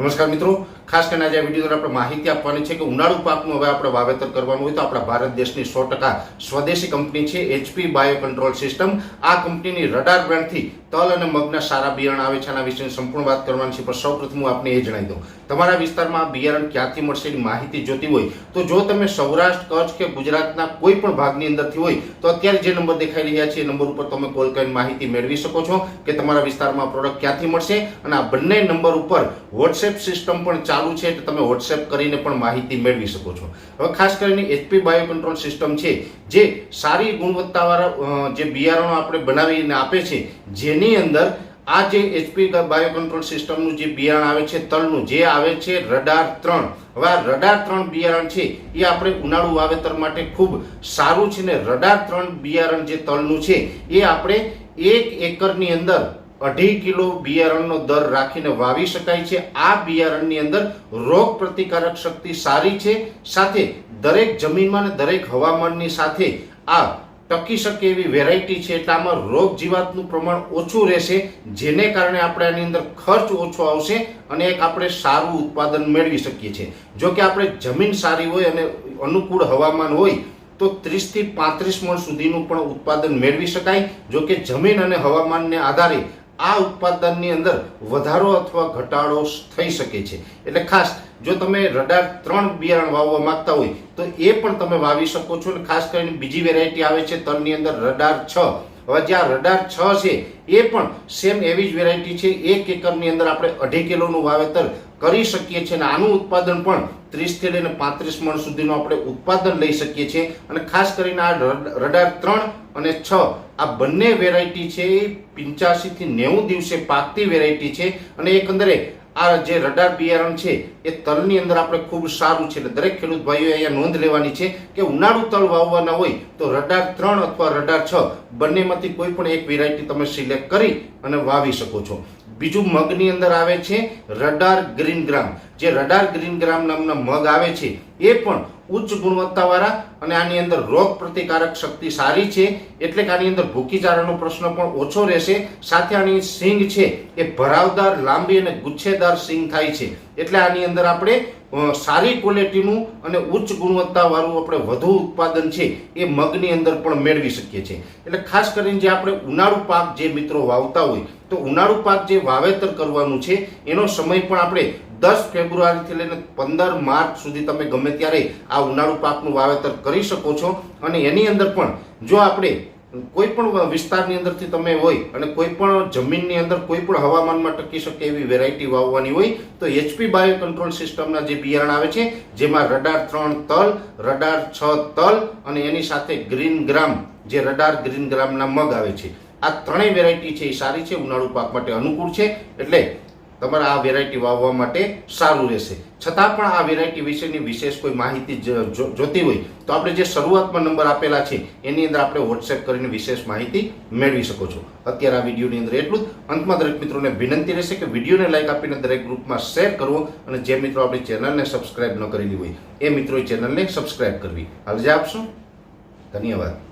નમસ્કાર મિત્રો. ખાસ કરીને આજે વીડિયો દ્વારા આપણે માહિતી આપવાની છે કે ઉનાળુ પાકનું હવે આપણે વાવેતર કરવાનું હોય તો આપણા ભારત દેશની સો સ્વદેશી કંપની છે એચપી બાયો કંટ્રોલ સિસ્ટમ આ કંપનીની રડાર બ્રાન્ડથી તલ અને મગના સારા બિયારણ આવે છે, આના વિશેની સંપૂર્ણ વાત કરવાની છે, પણ સૌપ્રથમ હું આપને એ જણાવી દઉં. તમારા વિસ્તારમાં બિયારણ ક્યાંથી મળશે એની માહિતી જોતી હોય તો જો તમે સૌરાષ્ટ્ર, કચ્છ કે ગુજરાતના કોઈ પણ ભાગની અંદરથી હોય તો અત્યારે જે નંબર દેખાઈ રહ્યા છે એ નંબર ઉપર તમે કોલ કરીને માહિતી મેળવી શકો છો કે તમારા વિસ્તારમાં પ્રોડક્ટ ક્યાંથી મળશે અને આ બંને નંબર ઉપર વોટ્સએપ સિસ્ટમ પણ ચાલુ છે તો તમે વોટ્સએપ કરીને પણ માહિતી મેળવી શકો છો. હવે ખાસ કરીને એચપી બાયો કંટ્રોલ સિસ્ટમ છે, જે સારી ગુણવત્તાવાળા જે બિયારણો આપણે બનાવીને આપે છે, જેની અંદર આ જે એચપી બાયો કંટ્રોલ સિસ્ટમનું જે બિયારણ આવે છે, તલનું જે આવે છે, રડાર ત્રણ. હવે આ રડાર ત્રણ બિયારણ છે, એ આપણે ઉનાળુ વાવેતર માટે ખૂબ સારું છે ને રડાર ત્રણ બિયારણ જે તલનું છે, એ આપણે એક એકરની અંદર અઢી કિલો બિયારણનો દર રાખીને વાવી શકાય છે. આ બિયારણની અંદર રોગ પ્રતિકારક શક્તિ સારી છે. સાથે દરેક જમીનમાં અને દરેક હવામાનની સાથે આ ટકી શકે એવી વેરાયટી છે. એટલે આમાં રોગ જીવાતનું પ્રમાણ ઓછું રહેશે, જેને કારણે આપણે આની અંદર ખર્ચ ઓછો આવશે અને એક આપણે સારું ઉત્પાદન મેળવી શકીએ છીએ. જો કે આપણે જમીન સારી હોય અને અનુકૂળ હવામાન હોય, તો ત્રીસથી પાંત્રીસ મણ સુધીનું પણ ઉત્પાદન મેળવી શકાય. જો કે જમીન અને હવામાનને આધારે આ ઉત્પાદનની અંદર વધારો અથવા ઘટાડો થઈ શકે છે. એટલે ખાસ જો તમે રડાર ત્રણ બિયારણ વાવવા માંગતા હોય, તો એ પણ તમે વાવી શકો છો. અને ખાસ કરીને બીજી વેરાયટી આવે છે, તનની અંદર રડાર છ. હવે જે આ રડાર છ છે, એ પણ સેમ એવી જ વેરાયટી છે. એક એકરની અંદર આપણે અઢી કિલોનું વાવેતર કરી શકીએ છીએ અને આનું ઉત્પાદન પણ ત્રીસથી લઈને પાંત્રીસ મણ સુધીનું આપણે ઉત્પાદન લઈ શકીએ છીએ. અને ખાસ કરીને આ રડ- રડાર ત્રણ અને છ, આ બંને વેરાયટી છે. એ પંચ્યાસીથી નેવું દિવસે પાકતી વેરાયટી છે. અને એકંદરે આ જે રડાર બિયારણ છે, એ તલની અંદર આપણે ખૂબ સારું છે એટલે દરેક ખેડૂત ભાઈઓએ અહીંયા નોંધ લેવાની છે કે ઉનાળુ તલ વાવવાના હોય તો રડાર ત્રણ અથવા રડાર છ બંનેમાંથી કોઈ પણ એક વેરાયટી તમે સિલેક્ટ કરી અને વાવી શકો છો. બીજું મગની અંદર આવે છે રડાર ગ્રીન ગ્રામ. જે રડાર ગ્રીન ગ્રામ નામના મગ આવે છે, એ પણ ઉચ્ચ ગુણવત્તાવાળા અને આની અંદર રોગ પ્રતિકારક શક્તિ સારી છે, એટલે કે આની અંદર ભૂખીચારાનો પ્રશ્ન પણ ઓછો રહેશે. સાથે આની સિંગ છે, એ ભરાવદાર, લાંબી અને ગુચ્છેદાર સિંગ થાય છે. એટલે આની અંદર આપણે સારી ક્વોલિટીનું અને ઉચ્ચ ગુણવત્તાવાળું આપણે વધુ ઉત્પાદન છે એ મગની અંદર પણ મેળવી શકીએ છીએ. એટલે ખાસ કરીને જે આપણે ઉનાળુ પાક જે મિત્રો વાવતા હોય, તો ઉનાળુ પાક જે વાવેતર કરવાનું છે, એનો સમય પણ આપણે દસ ફેબ્રુઆરીથી લઈને પંદર માર્ચ સુધી તમે ગમે ત્યારે આ ઉનાળુ પાકનું વાવેતર કરી શકો છો. અને એની અંદર પણ જો આપણે કોઈ પણ વિસ્તારની અંદરથી તમે હોય અને કોઈ પણ જમીનની અંદર કોઈ પણ હવામાનમાં ટકી શકે એવી વેરાયટી વાવવાની હોય, તો એચપી બાયો કંટ્રોલ સિસ્ટમના જે બિયારણ આવે છે, જેમાં રડાર ત્રણ તલ રડાર છ તલ અને એની સાથે ગ્રીન ગ્રામ જે રડાર ગ્રીન ગ્રામના મગ આવે છે. આ ત્રણેય વેરાયટી છે એ સારી છે, ઉનાળુ પાક માટે અનુકૂળ છે. એટલે તમારે આ વેરાયટી વાવવા માટે સારું રહેશે. છતાં પણ આ વેરાયટી વિશેની વિશેષ કોઈ માહિતી જોતી હોય, તો આપણે જે શરૂઆતમાં નંબર આપેલા છે, એની અંદર આપણે વોટ્સએપ કરીને વિશેષ માહિતી મેળવી શકો છો. અત્યારે આ વિડીયોની અંદર એટલું જ. અંતમાં દરેક મિત્રોને વિનંતી રહેશે કે વિડીયોને લાઈક આપીને દરેક ગ્રુપમાં શેર કરવો અને જે મિત્રો આપણી ચેનલને સબસ્ક્રાઇબ ન કરેલી હોય, એ મિત્રોએ ચેનલને સબસ્ક્રાઇબ કરવી. હાલ જે આપશો? ધન્યવાદ.